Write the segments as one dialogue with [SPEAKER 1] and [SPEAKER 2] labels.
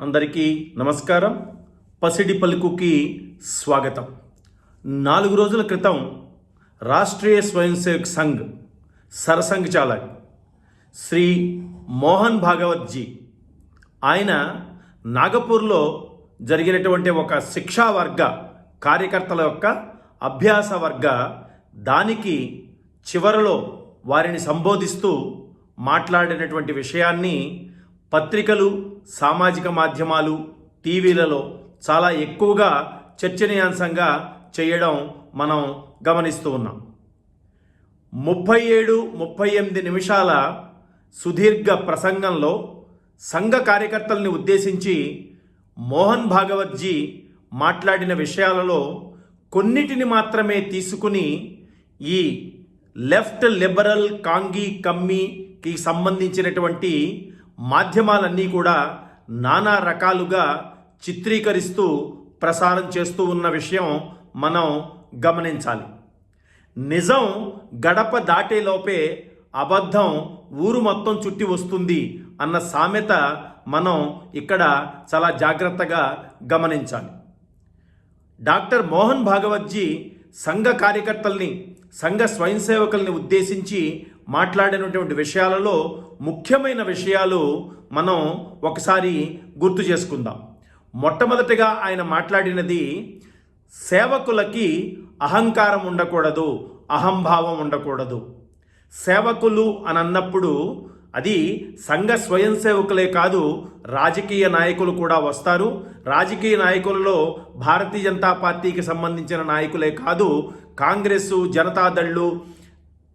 [SPEAKER 1] అందరికీ నమస్కారం. పసిడి పలుకుకి స్వాగతం. నాలుగు రోజుల క్రితం రాష్ట్రీయ స్వయం సేవక్ సంఘ్ సరసంఘ్ చాలక్ శ్రీ మోహన్ భాగవత్జీ ఆయన నాగపూర్లో జరిగినటువంటి ఒక శిక్షా వర్గ కార్యకర్తల యొక్క అభ్యాస వర్గ దానికి చివరలో వారిని సంబోధిస్తూ మాట్లాడినటువంటి విషయాన్ని పత్రికలు సామాజిక మాధ్యమాలు టీవీలలో చాలా ఎక్కువగా చర్చనీయాంశంగా చేయడం మనం గమనిస్తూ ఉన్నాం. ముప్పై ఏడు ముప్పై ఎనిమిది నిమిషాల సుదీర్ఘ ప్రసంగంలో సంఘ కార్యకర్తల్ని ఉద్దేశించి మోహన్ భాగవత్జీ మాట్లాడిన విషయాలలో కొన్నిటిని మాత్రమే తీసుకుని ఈ లెఫ్ట్ లిబరల్ కాంగీ కమ్మీకి సంబంధించినటువంటి మాధ్యమాలన్నీ కూడా నానా రకాలుగా చిత్రీకరిస్తూ ప్రసారం చేస్తూ ఉన్న విషయం మనం గమనించాలి. నిజం గడప దాటేలోపే అబద్ధం ఊరు మొత్తం చుట్టి వస్తుంది అన్న సామెత మనం ఇక్కడ చాలా జాగ్రత్తగా గమనించాలి. డాక్టర్ మోహన్ భాగవత్జీ సంఘ కార్యకర్తల్ని సంఘ స్వయం సేవకుల్ని ఉద్దేశించి మాట్లాడినటువంటి విషయాలలో ముఖ్యమైన విషయాలు మనం ఒకసారి గుర్తు చేసుకుందాం. మొట్టమొదటిగా ఆయన మాట్లాడినది సేవకులకి అహంకారం ఉండకూడదు అహంభావం ఉండకూడదు. సేవకులు అని అన్నప్పుడు అది సంఘ స్వయం సేవకులే కాదు రాజకీయ నాయకులు కూడా వస్తారు. రాజకీయ నాయకులలో భారతీయ జనతా పార్టీకి సంబంధించిన నాయకులే కాదు కాంగ్రెస్ జనతాదళ్ళు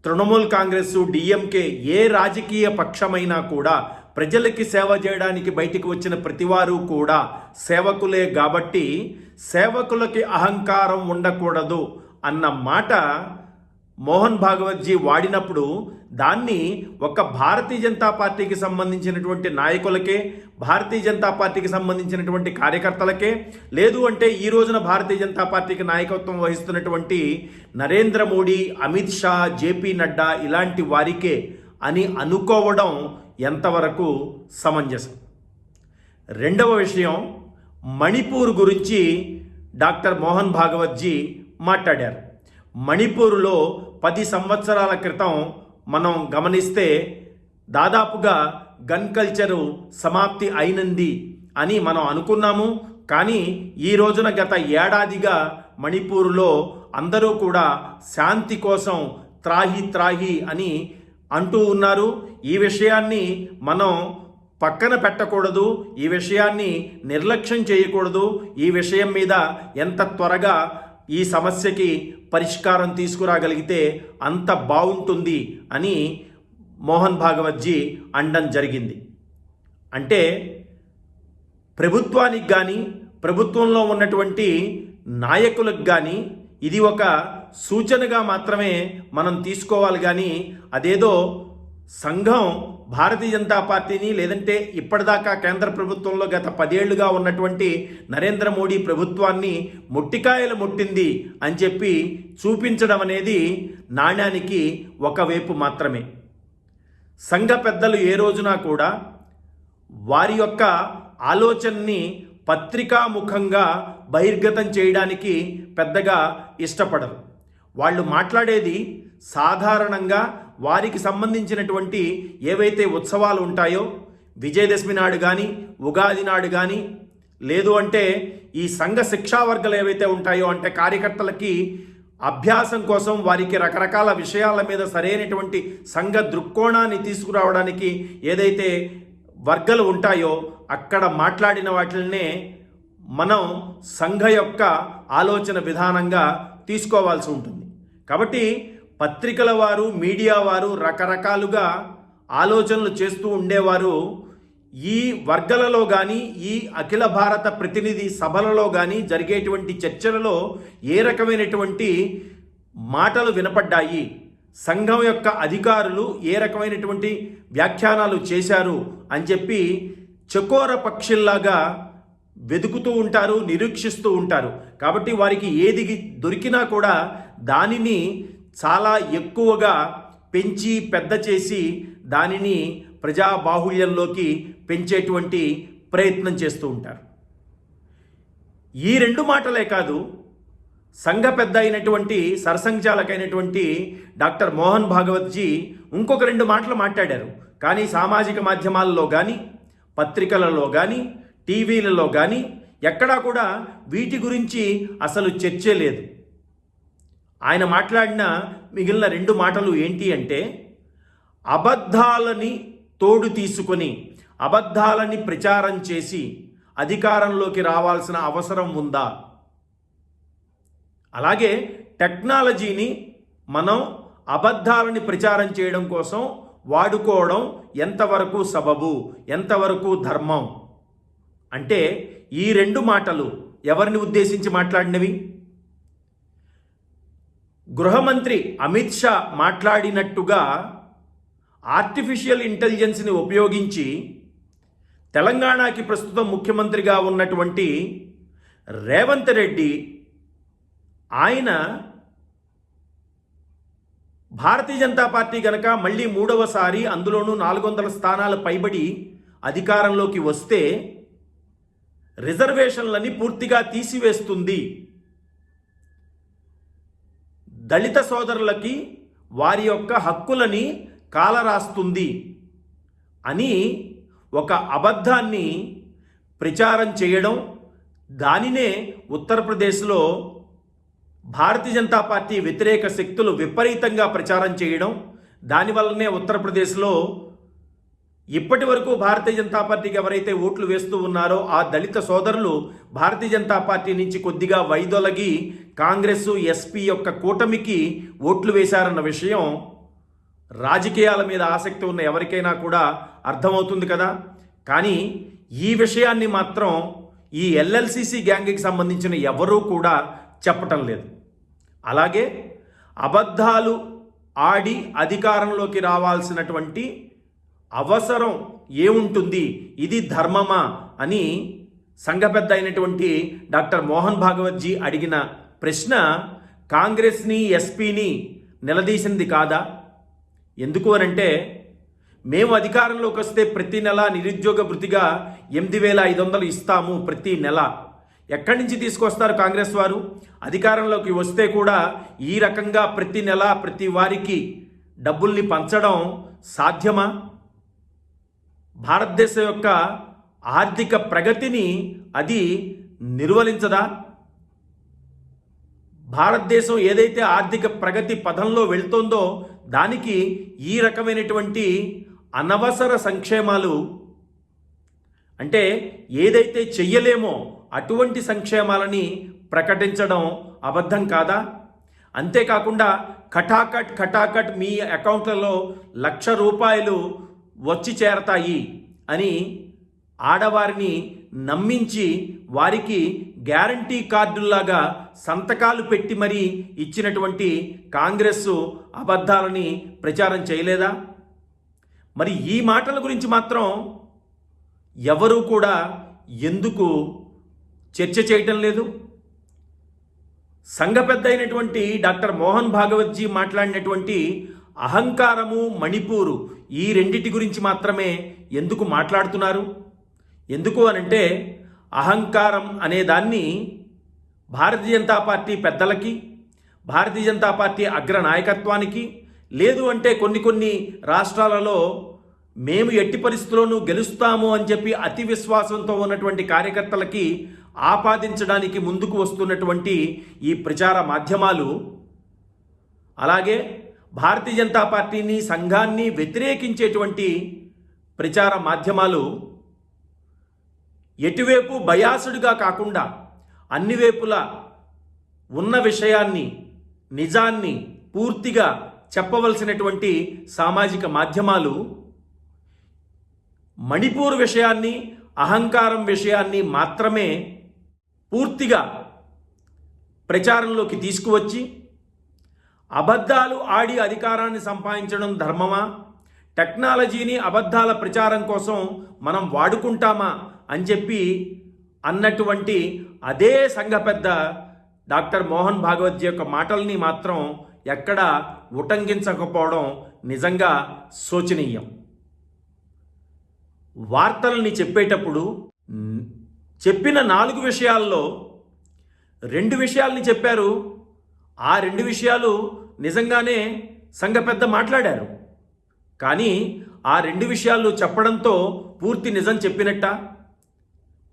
[SPEAKER 1] తృణమూల్ కాంగ్రెస్ డిఎంకే ఏ రాజకీయ పక్షమైనా కూడా ప్రజలకి సేవ చేయడానికి బయటికి వచ్చిన ప్రతివారు కూడా సేవకులే కాబట్టి సేవకులకి అహంకారం ఉండకూడదు అన్న మాట మోహన్ భాగవత్జీ వాడినప్పుడు దాన్ని ఒక భారతీయ జనతా పార్టీకి సంబంధించినటువంటి నాయకులకే భారతీయ జనతా పార్టీకి సంబంధించినటువంటి కార్యకర్తలకే లేదు అంటే ఈ రోజున భారతీయ జనతా పార్టీకి నాయకత్వం వహిస్తున్నటువంటి నరేంద్ర మోడీ అమిత్ షా జేపీ నడ్డా ఇలాంటి వారికే అని అనుకోవడం ఎంతవరకు సమంజసం? రెండవ విషయం మణిపూర్ గురించి డాక్టర్ మోహన్ భాగవత్జీ మాట్లాడారు. మణిపూర్లో పది సంవత్సరాల క్రితం మనం గమనిస్తే దాదాపుగా గన్ కల్చరు సమాప్తి అయినంది అని మనం అనుకున్నాము. కానీ ఈ రోజున గత ఏడాదిగా మణిపూర్లో అందరూ కూడా శాంతి కోసం త్రాహి త్రాహి అని అంటూ ఉన్నారు. ఈ విషయాన్ని మనం పక్కన పెట్టకూడదు. ఈ విషయాన్ని నిర్లక్ష్యం చేయకూడదు. ఈ విషయం మీద ఎంత త్వరగా ఈ సమస్యకి పరిష్కారం తీసుకురాగలిగితే అంత బాగుంటుంది అని మోహన్ భాగవత్జీ అండం జరిగింది. అంటే ప్రభుత్వానికి కానీ ప్రభుత్వంలో ఉన్నటువంటి నాయకులకు కానీ ఇది ఒక సూచనగా మాత్రమే మనం తీసుకోవాలి కానీ అదేదో సంఘం భారతీయ జనతా పార్టీని లేదంటే ఇప్పటిదాకా కేంద్ర ప్రభుత్వంలో గత పదేళ్ళుగా ఉన్నటువంటి నరేంద్ర మోడీ ప్రభుత్వాన్ని ముట్టికాయలు ముట్టింది అని చెప్పి చూపించడం అనేది నాణ్యానికి ఒకవైపు మాత్రమే. సంఘ పెద్దలు ఏ రోజున కూడా వారి యొక్క ఆలోచనని పత్రికాముఖంగా బహిర్గతం చేయడానికి పెద్దగా ఇష్టపడరు. వాళ్ళు మాట్లాడేది సాధారణంగా వారికి సంబంధించినటువంటి ఏవైతే ఉత్సవాలు ఉంటాయో విజయదశమి నాడు కానీ ఉగాది నాడు కానీ లేదు అంటే ఈ సంఘ శిక్షా వర్గాలు ఏవైతే ఉంటాయో అంటే కార్యకర్తలకి అభ్యాసం కోసం వారికి రకరకాల విషయాల మీద సరైనటువంటి సంఘ దృక్కోణాన్ని తీసుకురావడానికి ఏదైతే వర్గాలు ఉంటాయో అక్కడ మాట్లాడిన వాటిల్నే మనం సంఘ యొక్క ఆలోచన విధానంగా తీసుకోవాల్సి ఉంటుంది. కాబట్టి పత్రికల వారు మీడియా వారు రకరకాలుగా ఆలోచనలు చేస్తూ ఉండేవారు. ఈ వర్గాలలో కానీ ఈ అఖిల భారత ప్రతినిధి సభలలో కానీ జరిగేటువంటి చర్చలలో ఏ రకమైనటువంటి మాటలు వినపడ్డాయి? సంఘం యొక్క అధికారులు ఏ రకమైనటువంటి వ్యాఖ్యానాలు చేశారు అని చెప్పి చకోర పక్షుల్లాగా వెతుకుతూ ఉంటారు నిరీక్షిస్తూ ఉంటారు. కాబట్టి వారికి ఏది దొరికినా కూడా దానిని చాలా ఎక్కువగా పెంచి పెద్ద చేసి దానిని ప్రజాబాహుళ్యంలోకి పెంచేటువంటి ప్రయత్నం చేస్తూ ఉంటారు. ఈ రెండు మాటలే కాదు సంఘ పెద్ద అయినటువంటి సరసంఘచాలకైనటువంటి డాక్టర్ మోహన్ భాగవత్జీ ఇంకొక రెండు మాటలు మాట్లాడారు. కానీ సామాజిక మాధ్యమాలలో కానీ పత్రికలలో కానీ టీవీలలో కానీ ఎక్కడా కూడా వీటి గురించి అసలు చర్చే లేదు. ఆయన మాట్లాడిన మిగిలిన రెండు మాటలు ఏంటి అంటే అబద్ధాలని తోడు తీసుకొని అబద్ధాలని ప్రచారం చేసి అధికారంలోకి రావాల్సిన అవసరం ఉందా? అలాగే టెక్నాలజీని మనం అబద్ధాలని ప్రచారం చేయడం కోసం వాడుకోవడం ఎంతవరకు సబబు ఎంతవరకు ధర్మం? అంటే ఈ రెండు మాటలు ఎవరిని ఉద్దేశించి మాట్లాడినవి? గృహమంత్రి అమిత్ షా మాట్లాడినట్టుగా ఆర్టిఫిషియల్ ఇంటెలిజెన్స్ని ఉపయోగించి తెలంగాణకి ప్రస్తుతం ముఖ్యమంత్రిగా ఉన్నటువంటి రేవంత్ రెడ్డి ఆయన భారతీయ జనతా పార్టీ గనక మళ్ళీ మూడవసారి అందులోనూ నాలుగు వందల స్థానాలు పైబడి అధికారంలోకి వస్తే రిజర్వేషన్లని పూర్తిగా తీసివేస్తుంది దళిత సోదరులకి వారి యొక్క హక్కులని కాలరాస్తుంది అని ఒక అబద్ధాన్ని ప్రచారం చేయడం దానినే ఉత్తరప్రదేశ్లో భారతీయ జనతా పార్టీ వ్యతిరేక శక్తులు విపరీతంగా ప్రచారం చేయడం దానివల్లనే ఉత్తరప్రదేశ్లో ఇప్పటి వరకు భారతీయ జనతా పార్టీకి ఎవరైతే ఓట్లు వేస్తూ ఉన్నారో ఆ దళిత సోదరులు భారతీయ జనతా పార్టీ నుంచి కొద్దిగా వైదొలగి కాంగ్రెస్ ఎస్పీ యొక్క కూటమికి ఓట్లు వేశారన్న విషయం రాజకీయాల మీద ఆసక్తి ఉన్న ఎవరికైనా కూడా అర్థమవుతుంది కదా. కానీ ఈ విషయాన్ని మాత్రం ఈ ఎల్ఎల్సిసి గ్యాంగ్కి సంబంధించిన ఎవరూ కూడా చెప్పటం లేదు. అలాగే అబద్ధాలు ఆడి అధికారంలోకి రావాల్సినటువంటి అవసరం ఏముంటుంది? ఇది ధర్మమా? అని సంఘ పెద్ద అయినటువంటి డాక్టర్ మోహన్ భాగవత్జీ అడిగిన ప్రశ్న కాంగ్రెస్ని ఎస్పీని నిలదీసింది కాదా? ఎందుకు అనంటే మేము అధికారంలోకి వస్తే ప్రతి నెల నిరుద్యోగ భృతిగా ఎనిమిది వేల ఐదు వందలు ఇస్తాము ప్రతి నెల. ఎక్కడి నుంచి తీసుకొస్తారు కాంగ్రెస్ వారు? అధికారంలోకి వస్తే కూడా ఈ రకంగా ప్రతి నెల ప్రతి వారికి డబ్బుల్ని పంచడం సాధ్యమా? భారతదేశం యొక్క ఆర్థిక ప్రగతిని అది నిర్వలించదా? భారతదేశం ఏదైతే ఆర్థిక ప్రగతి పదంలో వెళ్తుందో దానికి ఈ రకమైనటువంటి అనవసర సంక్షేమాలు అంటే ఏదైతే చెయ్యలేమో అటువంటి సంక్షేమాలని ప్రకటించడం అబద్ధం కాదా? అంతేకాకుండా కటాకట్ కటాకట్ మీ అకౌంట్లలో లక్ష రూపాయలు వచ్చి చేరతాయి అని ఆడవారిని నమ్మించి వారికి గ్యారంటీ కార్డుల్లాగా సంతకాలు పెట్టి మరీ ఇచ్చినటువంటి కాంగ్రెస్ అబద్ధాలని ప్రచారం చేయలేదా? మరి ఈ మాటల గురించి మాత్రం ఎవరూ కూడా ఎందుకు చర్చ చేయటం లేదు? సంఘ పెద్ద అయినటువంటి డాక్టర్ మోహన్ భాగవత్జీ మాట్లాడినటువంటి అహంకారము మణిపూరు ఈ రెండిటి గురించి మాత్రమే ఎందుకు మాట్లాడుతున్నారు? ఎందుకు అనంటే అహంకారం అనేదాన్ని భారతీయ జనతా పార్టీ పెద్దలకి భారతీయ జనతా పార్టీ అగ్ర నాయకత్వానికి లేదు అంటే కొన్ని కొన్ని రాష్ట్రాలలో మేము ఎట్టి పరిస్థితుల్లోనూ గెలుస్తాము అని చెప్పి అతి విశ్వాసంతో ఉన్నటువంటి కార్యకర్తలకి ఆపాదించడానికి ముందుకు వస్తున్నటువంటి ఈ ప్రచార మాధ్యమాలు అలాగే భారతీయ జనతా పార్టీని సంఘాన్ని వ్యతిరేకించేటువంటి ప్రచార మాధ్యమాలు ఎటువైపు బయాసుడిగా కాకుండా అన్ని వైపులా ఉన్న విషయాన్ని నిజాన్ని పూర్తిగా చెప్పవలసినటువంటి సామాజిక మాధ్యమాలు మణిపూర్ విషయాన్ని అహంకారం విషయాన్ని మాత్రమే పూర్తిగా ప్రచారంలోకి తీసుకువచ్చి అబద్ధాలు ఆడి అధికారాన్ని సంపాదించడం ధర్మమా? టెక్నాలజీని అబద్ధాల ప్రచారం కోసం మనం వాడుకుంటామా? అని చెప్పి అన్నటువంటి అదే సంఘ పెద్ద డాక్టర్ మోహన్ భాగవత్ యొక్క మాటల్ని మాత్రం ఎక్కడ ఉటంకించకపోవడం నిజంగా శోచనీయం. వార్తల్ని చెప్పేటప్పుడు చెప్పిన నాలుగు విషయాల్లో రెండు విషయాల్ని చెప్పారు. ఆ రెండు విషయాలు నిజంగానే సంఘ పెద్ద మాట్లాడారు. కానీ ఆ రెండు విషయాలు చెప్పడంతో పూర్తి నిజం చెప్పినట్ట?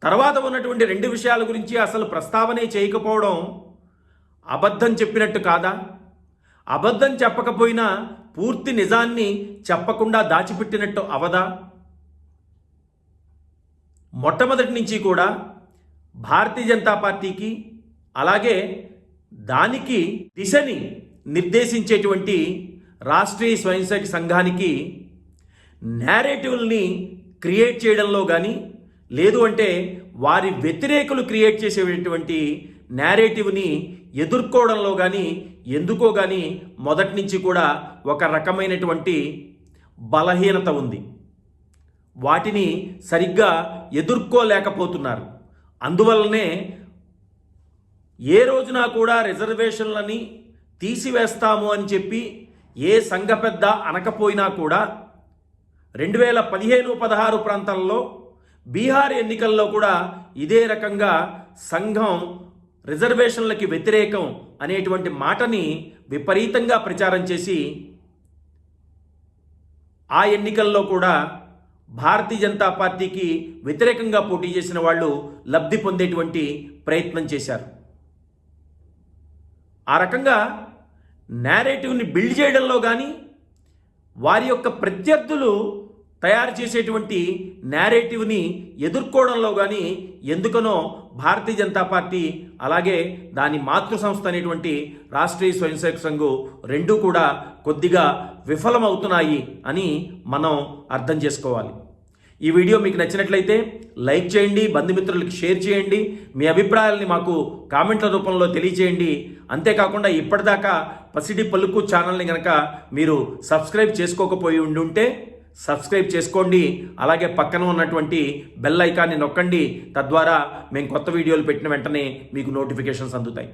[SPEAKER 1] తర్వాత ఉన్నటువంటి రెండు విషయాల గురించి అసలు ప్రస్తావనే చేయకపోవడం అబద్ధం చెప్పినట్టు కాదా? అబద్ధం చెప్పకపోయినా పూర్తి నిజాన్ని చెప్పకుండా దాచిపెట్టినట్టు అవదా? మొట్టమొదటి నుంచి కూడా భారతీయ జనతా పార్టీకి అలాగే దానికి దిశని నిర్దేశించేటువంటి రాష్ట్రీయ స్వయంసేవక సంఘానికి నేరేటివ్ని క్రియేట్ చేయడంలో కానీ లేదు అంటే వారి వ్యతిరేకులు క్రియేట్ చేసేటువంటి నేరేటివ్ని ఎదుర్కోవడంలో కానీ ఎందుకో కానీ మొదటి నుంచి కూడా ఒక రకమైనటువంటి బలహీనత ఉంది. వాటిని సరిగ్గా ఎదుర్కోలేకపోతున్నారు. అందువల్లనే ఏ రోజున కూడా రిజర్వేషన్లని తీసివేస్తాము అని చెప్పి ఏ సంఘ పెద్ద అనకపోయినా కూడా రెండు వేల పదిహేను పదహారు ప్రాంతాల్లో బీహార్ ఎన్నికల్లో కూడా ఇదే రకంగా సంఘం రిజర్వేషన్లకి వ్యతిరేకం అనేటువంటి మాటని విపరీతంగా ప్రచారం చేసి ఆ ఎన్నికల్లో కూడా భారతీయ జనతా పార్టీకి వ్యతిరేకంగా పోటీ చేసిన వాళ్ళు లబ్ధి పొందేటువంటి ప్రయత్నం చేశారు. ఆ రకంగా నేరేటివ్ని బిల్డ్ చేయడంలో కానీ వారి యొక్క ప్రత్యర్థులు తయారు చేసేటువంటి నేరేటివ్ని ఎదుర్కోవడంలో కానీ ఎందుకనో భారతీయ జనతా పార్టీ అలాగే దాని మాతృ సంస్థ అనేటువంటి రాష్ట్రీయ స్వయంసేవక సంఘం రెండూ కూడా కొద్దిగా విఫలమవుతున్నాయి అని మనం అర్థం చేసుకోవాలి. ఈ వీడియో మీకు నచ్చినట్లయితే లైక్ చేయండి బంధుమిత్రులకి షేర్ చేయండి మీ అభిప్రాయాల్ని మాకు కామెంట్ల రూపంలో తెలియజేయండి. అంతేకాకుండా ఇప్పటిదాకా పసిడి పలుకు ఛానల్ని కనుక మీరు సబ్స్క్రైబ్ చేసుకోకపోయి ఉండి ఉంటే సబ్స్క్రైబ్ చేసుకోండి. అలాగే పక్కన ఉన్నటువంటి బెల్ ఐకాన్ని నొక్కండి. తద్వారా మేము కొత్త వీడియోలు పెట్టిన వెంటనే మీకు నోటిఫికేషన్స్ అందుతాయి.